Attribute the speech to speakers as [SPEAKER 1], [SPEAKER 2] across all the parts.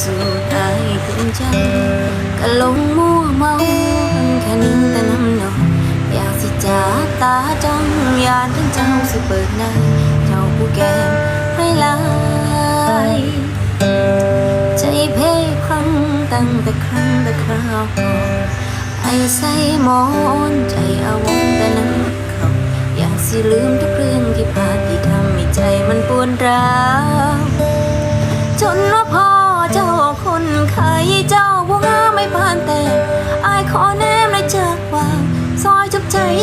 [SPEAKER 1] สูดอายขึ้นใจก็ลงมัวเมาแค่นิ่งแต่น้ำนองอยากสิจาตาจ้องยานทั้งเจ้าสิเปิดหน้าเจ้าผู้แก้มให้ลายใจเพ่ครั้งตั้งแต่ครั้งแต่คราวก่อนไอ้ใส่หมอนใจอาวรณ์แต่นั้นเขาอยากสิลืมทุกเรื่องที่ผ่านที่ทำให้ใจมันปวดร้าว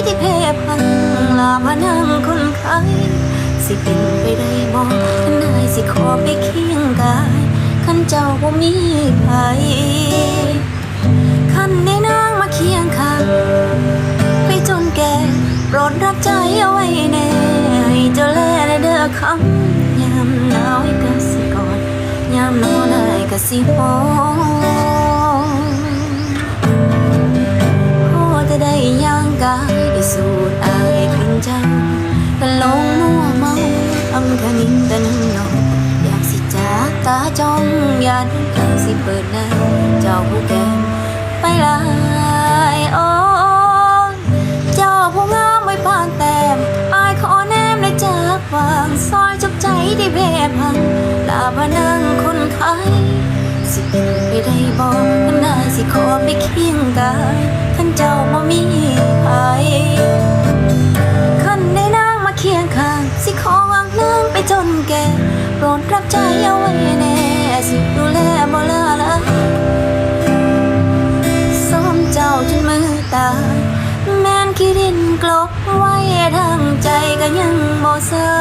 [SPEAKER 1] ที่เพพันลาพานังคนไข้สิเป็นไปได้บ่ท่านนายสิขอไปเคียงกายขันเจ้าบ่มีไผขันได้นางมาเคียงข้างไปจนแก่โปรดรับใจเอาไว้แน่ให้เจ้าแลเด้อคำยามหนาวให้กะสิกอดยามนอนให้กะสิหอ ยานกันสิเปิดหน้าเจ้าผู้แก่ไปลายโอ้เจ้าผู้งามไม่ผ่านแต้มอายขอแนมในจากวางซอยจบใจที่เพพังลาพนังคนไข้สิเป็นไปได้บอกกันนายสิขอไปเคียงกายท่านเจ้าบ่มีไผขันได้นางมาเคียงข้าง สิขอวางนางไปจนแก่โปรดรับใจเอาไว้แน่สิ ดูแลบ่ลอละซ้อมเจ้าจนมือตา แม่นขี้ดินกลบไว้ทางใจก็ยังบ่เศร้า